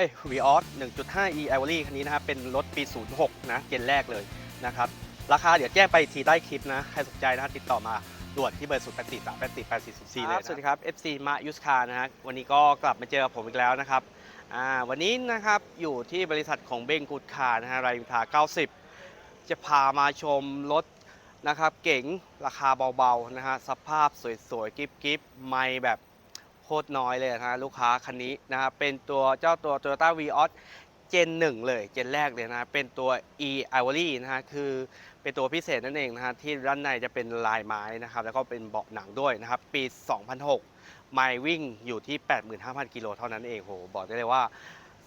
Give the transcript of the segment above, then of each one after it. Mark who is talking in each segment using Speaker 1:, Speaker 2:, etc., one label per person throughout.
Speaker 1: เอ้ย v ีออส1.5 e Ivory คันนี้นะครับ เป็นรถปี 06 นะ เจนแรกเลยนะครับ ราคาเดี๋ยวแจ้งไปอีกทีใต้คลิปนะ ใครสนใจนะครับติดต่อมาด่วนที่เบอร์ 0 8 4 3 8 4 8 4 0 4 เลยนะสวัสดีครับ FC มายุสคานะฮะวันนี้ก็กลับมาเจอกับผมอีกแล้วนะครับอ่าวันนี้นะครับอยู่ที่บริษัทของเบ้งกูดคาร์นะฮะรายมินทรา90 จะพามาชมรถนะครับเก๋งราคาเบาๆนะฮะสภาพสวยๆกิ๊บๆไม่แบบโคตรน้อยเลยนะลูกค้าคันนี้นะครับเป็นตัวเจ้าตัว Toyota Vios เจนหนึ่งเลยเจนแรกเลยนะเป็นตัว e Ivory นะฮะคือเป็นตัวพิเศษนั่นเองนะฮะที่ด้านในจะเป็นลายไม้นะครับแล้วก็เป็นเบาะหนังด้วยนะครับปี 2006ไมล์วิ่งอยู่ที่ 85,000 กิโลเท่านั้นเองโหบอกได้เลยว่า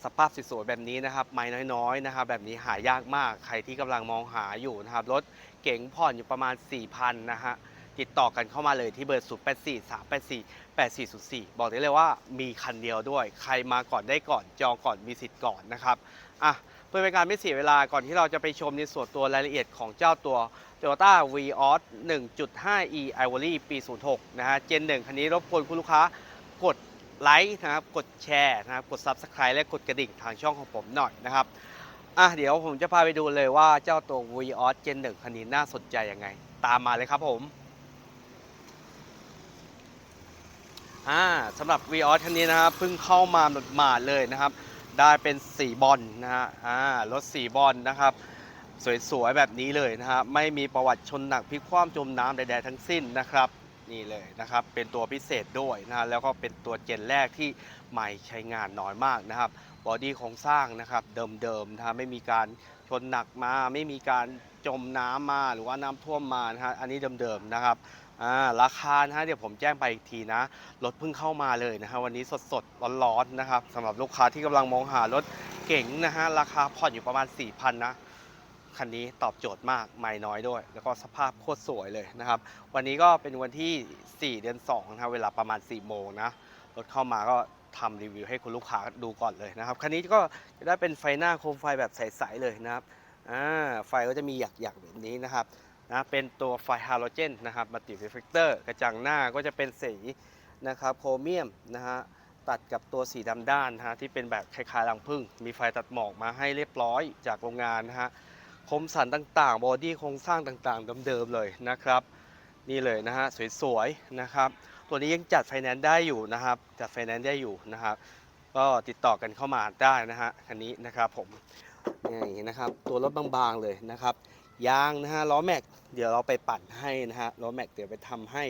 Speaker 1: สภาพสวยๆแบบนี้นะครับไม้น้อยๆนะครับแบบนี้หายากมากใครที่กำลังมองหาอยู่นะครับรถเก๋งผ่อนอยู่ประมาณ 4,000นะฮะ ติดต่อกันเข้ามาเลยที่เบอร์ 0 8 4 3 8 4 8 4 0 4 บอกได้เลยว่ามีคันเดียวด้วย ใครมาก่อนได้ก่อนจองก่อนมีสิทธิ์ก่อนนะครับอะเพื่อเป็นการไม่เสียเวลาก่อนที่เราจะไปชมในส่วนตัวรายละเอียดของเจ้าตัว Toyota Vios 1.5e Ivory ปี 06 นะฮะเจนหนึ่งคันนี้รบกวนคุณลูกค้ากดไลค์นะครับกดแชร์นะครับกด Subscribe และกดกระดิ่งทางช่องของผมหน่อยนะครับอะเดี๋ยวผมจะพาไปดูเลยว่าเจ้าตัว Vios เจนหนึ่งคันนี้น่าสนใจยังไง ตามมาเลยครับผม อ่าสำหรับ Vios คันนี้นะครับเพิ่งเข้ามาหมาดๆเลยนะครับ ได้เป็นสีบอลนะฮะอ่ารถสีบอลนะครับ สวยๆแบบนี้เลยนะฮะไม่มีประวัติชนหนักพลิกคว่ำจมน้ำใดๆทั้งสิ้นนะครับนี่เลยนะครับ เป็นตัวพิเศษด้วยนะฮะแล้วก็เป็นตัวเจนแรกที่ใหม่ใช้งานน้อยมากนะครับบอดี้โครงสร้างนะครับเดิมๆนะฮะไม่มีการ นหนักมา ไม่มีการจมน้ำมาหรือว่าน้ำท่วมมานะฮะอันนี้เดิมๆนะครับราคานะฮะเดี๋ยวผมแจ้งไปอีกทีนะรถเพิ่งเข้ามาเลยนะฮะวันนี้สดๆร้อนๆนะครับสำหรับลูกค้าที่กำลังมองหารถเก๋งนะฮะราคาผ่อนอยู่ประมาณ 4,000นะคันนี้ตอบโจทย์มากไม่น้อยด้วย แล้วก็สภาพโคตรสวยเลยนะครับ วันนี้ก็เป็นวันที่ 4 เดือน2นะเวลาประมาณ 4 โมงนะรถเข้ามาก็ ทำรีวิวให้คุณลูกค้าดูก่อนเลยนะครับ คันนี้ก็จะได้เป็นไฟหน้าโคมไฟแบบใสๆเลยนะครับอ่าไฟก็จะมีหยักๆแบบนี้นะครับนะเป็นตัวไฟฮาโลเจนนะครับมัลติรฟเลกเตอร์กระจังหน้าก็จะเป็นสีนะครับโครเมียมนะฮะตัดกับตัวสีดำด้านนะฮะที่เป็นแบบคล้ายๆรังผึ้งมีไฟตัดหมอกมาให้เรียบร้อยจากโรงงานนะฮะคมสันต่างๆ บอดี้โครงสร้างต่างๆเดิมๆเลยนะครับ นี่เลยนะฮะสวยๆนะครับ ตัวนี้ยังจัดไฟแนนซ์ได้อยู่นะครับ จัดไฟแนนซ์ได้อยู่นะครับ ก็ติดต่อกันเข้ามาได้นะฮะคันนี้นะครับผมนี่นะครับ ตัวรถบางๆเลยนะครับยางนะฮะล้อแม็กเดี๋ยวเราไปปั่นให้นะฮะล้อแม็กเดี๋ยวไปทำให้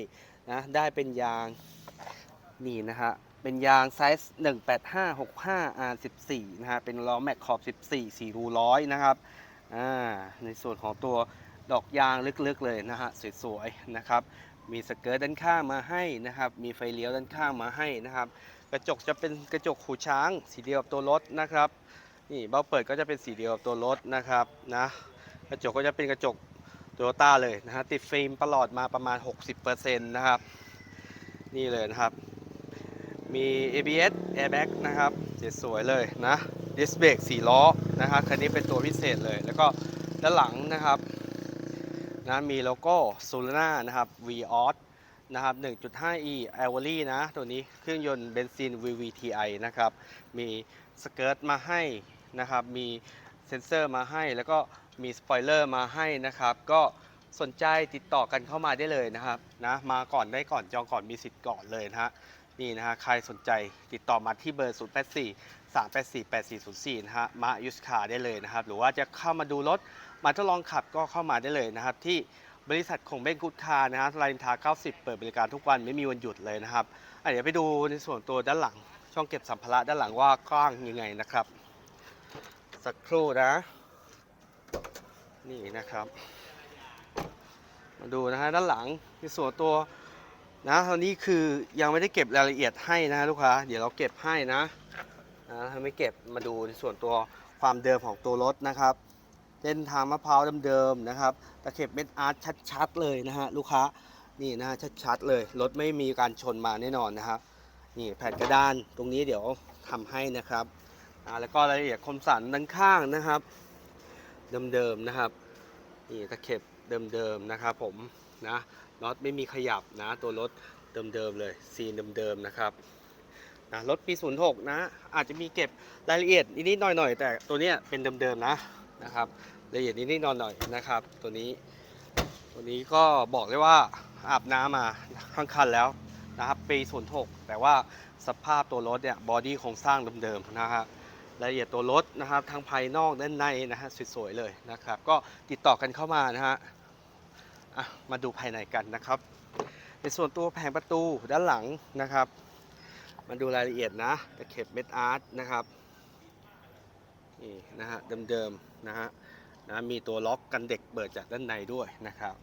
Speaker 1: นะได้เป็นยางนี่นะฮะเป็นยางไซส์18565 R14 นะฮะเป็นล้อแม็กขอบ 14 4รูร้อยนะครับอ่าในส่วนของตัวดอกยางลึกๆเลยนะฮะสวยๆนะครับ มีสเกิร์ตด้านข้างมาให้นะครับ มีไฟเลี้ยวด้านข้างมาให้นะครับ กระจกจะเป็นกระจกหูช้าง สีเดียวกับตัวรถนะครับ นี่เบ้าเปิดก็จะเป็นสีเดียวกับตัวรถนะครับนะ กระจกก็จะเป็นกระจกโตโยต้าเลยนะฮะติดฟิล์มประหลอดมาประมาณ 60%นะครับ นี่เลยนะครับ มี ABS airbag นะครับสวยๆเลยนะดิสเบรก4ล้อนะครับคันนี้เป็นตัวพิเศษเลย แล้วก็ด้านหลังนะครับ นะมีโลโก้ s u l a n a นะครับ Vios นะครับ 1.5e Ivory นะ ตัวนี้เครื่องยนต์เบนซิน VVTi นะครับ มีสเกิร์ตมาให้นะครับ มีเซ็นเซอร์มาให้ แล้วก็มีสปอยเลอร์มาให้นะครับ ก็สนใจติดต่อกันเข้ามาได้เลยนะครับนะมาก่อนได้ก่อนจองก่อนมีสิทธิ์ก่อนเลยนะฮะนี่นะฮะใครสนใจติดต่อมาที่เบอร์ 0 8 4 3 8 4 8 4 0 4 นะฮะมายุสคาได้เลยนะครับ หรือว่าจะเข้ามาดูรถ มาทดลองขับก็เข้ามาได้เลยนะครับ ที่บริษัทของเบนกุดคานะฮะรายอินทา90 เปิดบริการทุกวันไม่มีวันหยุดเลยนะครับเดี๋ยวไปดูในส่วนตัวด้านหลัง ช่องเก็บสัมภาระด้านหลังว่ากว้างยังไงนะครับ สักครู่นะ นี่นะครับ มาดูนะฮะด้านหลังในส่วนตัวนะตอนนี้คือยังไม่ได้เก็บรายละเอียดให้นะฮะลูกค้า เดี๋ยวเราเก็บให้นะนะถ้าไม่เก็บมาดูในส่วนตัวความเดิมของตัวรถนะครับ เส้นทางมะพร้าวเดิมๆนะครับตะเข็บเม็ดอาร์ตชัดๆเลยนะฮะลูกค้านี่นะฮะชัดๆเลย รถไม่มีการชนมาแน่นอนนะครับนี่แผ่นกระดานตรงนี้เดี๋ยวทำให้นะครับอ่าแล้วก็รายละเอียดคมสันด้านข้างนะครับ เดิมๆนะครับนี่ตะเข็บเดิมๆนะครับผมนะน็อตไม่มีขยับนะตัวรถเดิมๆเลยซีนเดิมๆนะครับนะรถปี 06 นะ อาจจะมีเก็บรายละเอียดนิดๆหน่อยๆ แต่ตัวเนี้ยเป็นเดิมๆนะนะครับ ละเอียดนิดๆหน่อยๆนะครับ ตัวนี้ ตัวนี้ก็บอกเลยว่าอาบน้ำมาข้างคันแล้วนะครับปี06แต่ว่าสภาพตัวรถเนี่ยบอดี้โครงสร้างเดิมๆนะฮะรายละเอียดตัวรถนะครับทั้งภายนอกด้านในนะฮะสวยๆเลยนะครับ ก็ติดต่อกันเข้ามานะฮะอะมาดูภายในกันนะครับ ในส่วนตัวแผงประตูด้านหลังนะครับ มาดูรายละเอียดนะตะเข็บเม็ดอาร์ตนะครับนี่นะฮะเดิมๆนะฮะ นะมีตัวล็อกกันเด็กเปิดจากด้านในด้วยนะครับ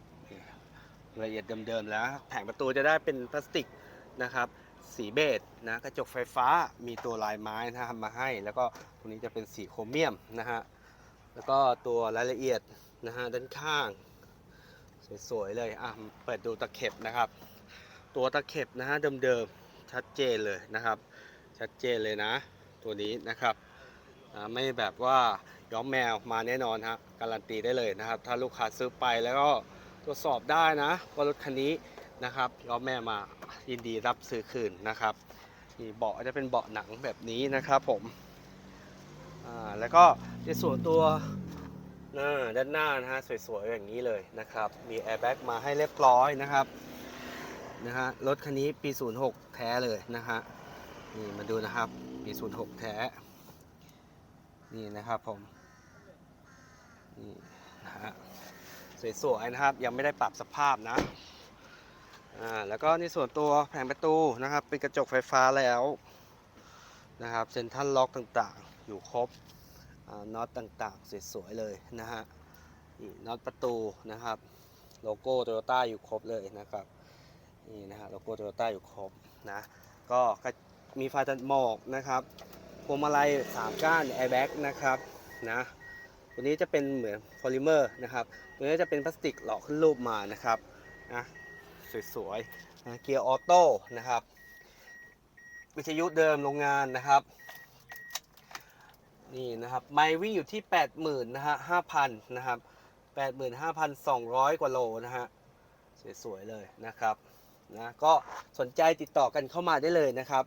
Speaker 1: ละเอียดเดิมๆแล้ว แผงประตูจะได้เป็นพลาสติกนะครับ สีเบจนะกระจกไฟฟ้ามีตัวลายไม้นะครับมาให้ แล้วก็ตรงนี้จะเป็นสีโครเมียมนะฮะแล้วก็ตัวรายละเอียดนะฮะด้านข้าง สวยๆเลยอะเปิดดูตะเข็บนะครับ ตัวตะเข็บนะฮะเดิมๆชัดเจนเลยนะครับ ชัดเจนเลยนะ ตัวนี้นะครับไม่แบบว่า ย้อมแมวมาแน่นอนฮะการันตีได้เลยนะครับ ถ้าลูกค้าซื้อไปแล้วก็ตรวจสอบได้นะว่ารถคันนี้นะครับย้อมแมวมายินดีรับซื้อคืนนะครับนี่เบาะจะเป็นเบาะหนังแบบนี้นะครับผมอ่าแล้วก็ในส่วนตัวหน้าด้านหน้านะฮะสวยๆอย่างนี้เลยนะครับ มีแอร์แบ็กมาให้เรียบร้อยนะครับนะฮะรถคันนี้ปี 06 แท้เลยนะฮะนี่มาดูนะครับปี 06 แท้ นี่นะครับผม นี่นะฮะสวยๆนะครับ ยังไม่ได้ปรับสภาพนะอ่าแล้วก็ในส่วนตัวแผงประตูนะครับ เป็นกระจกไฟฟ้าแล้วนะครับเซ็นทรัลล็อกต่างๆ อยู่ครบน็อตต่างๆ สวยๆเลยนะฮะนี่น็อตประตูนะครับ โลโก้โตโยต้าอยู่ครบเลยนะครับนี่นะฮะโลโก้โตโยต้าอยู่ครบนะก็ก็มีไฟตัดหมอกนะครับพวงมาลัย3ก้านแอร์แบ็กนะครับนะ ตัวนี้จะเป็นเหมือนโพลิเมอร์นะครับ ตัวนี้จะเป็นพลาสติกหล่อขึ้นรูปมานะครับนะสวยๆนะเกียร์ออโต้นะครับ วิทยุเดิมโรงงานนะครับ นี่นะครับไมล์วิ่งอยู่ที่ 80,000นะฮะ5,000นะครับ85,200 กว่าโลนะฮะสวยๆเลยนะครับนะก็สนใจติดต่อกันเข้ามาได้เลยนะครับ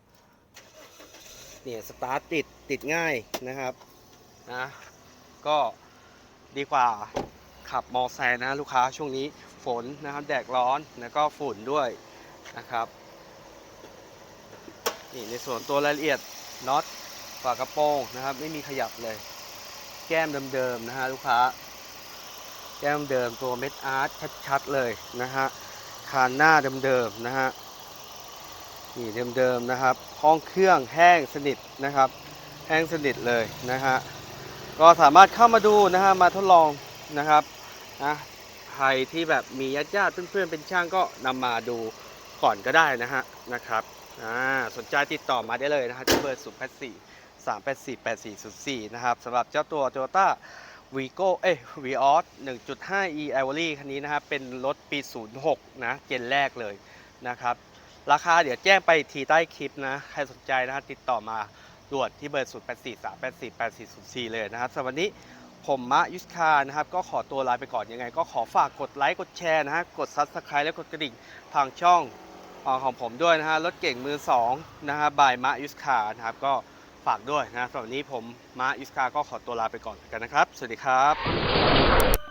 Speaker 1: เนี่ยสตาร์ทติดติดง่ายนะครับนะก็ ดีกว่าขับมอไซค์นะลูกค้าช่วงนี้ฝนนะครับแดดร้อนแล้วก็ฝุ่นด้วยนะครับนี่ในส่วนตัวรายละเอียดน็อตฝากระโปรงนะครับ ไม่มีขยับเลย แก้มเดิมๆนะฮะลูกค้า แก้มเดิมตัวเม็ดอาร์ตชัดๆเลยนะฮะคานหน้าเดิมๆนะฮะนี่เดิมๆนะครับ ห้องเครื่องแห้งสนิทนะครับ แห้งสนิทเลยนะฮะ ก็สามารถเข้ามาดูนะฮะมาทดลองนะครับนะใครที่แบบมีญาติญาติเพื่อนๆเป็นช่างก็นำมาดูก่อนก็ได้นะฮะนะครับอ่าสนใจติดต่อมาได้เลยนะฮะที่เบอร์0 8 4 3 8 4 8 4 0 4นะครับสำหรับเจ้าตัว Toyota วีโก้เอ้ยวีออส1.5 e i v o r y คันนี้นะครับเป็นรถปี06นะเจนแรกเลยนะครับ ราคาเดี๋ยวแจ้งไปทีใต้คลิปนะ ใครสนใจนะครับติดต่อมา ด่วนที่เบอร์ 0 8 4 3 8 4 8 4 0 4 เลยนะครับสำหรับวันนี้ผมมะยุสคานะครับ ก็ขอตัวลาไปก่อนยังไง ก็ขอฝากกดไลค์กดแชร์นะฮะกด Subscribe และกดกระดิ่งทางช่องของผมด้วยนะฮะรถเก่งมือ2นะฮะบายมะยุสคานะครับก็ฝากด้วยนะสำหรับวันนี้ผมมาอิสคาก็ขอตัวลาไปก่อนกันนะครับ สวัสดีครับ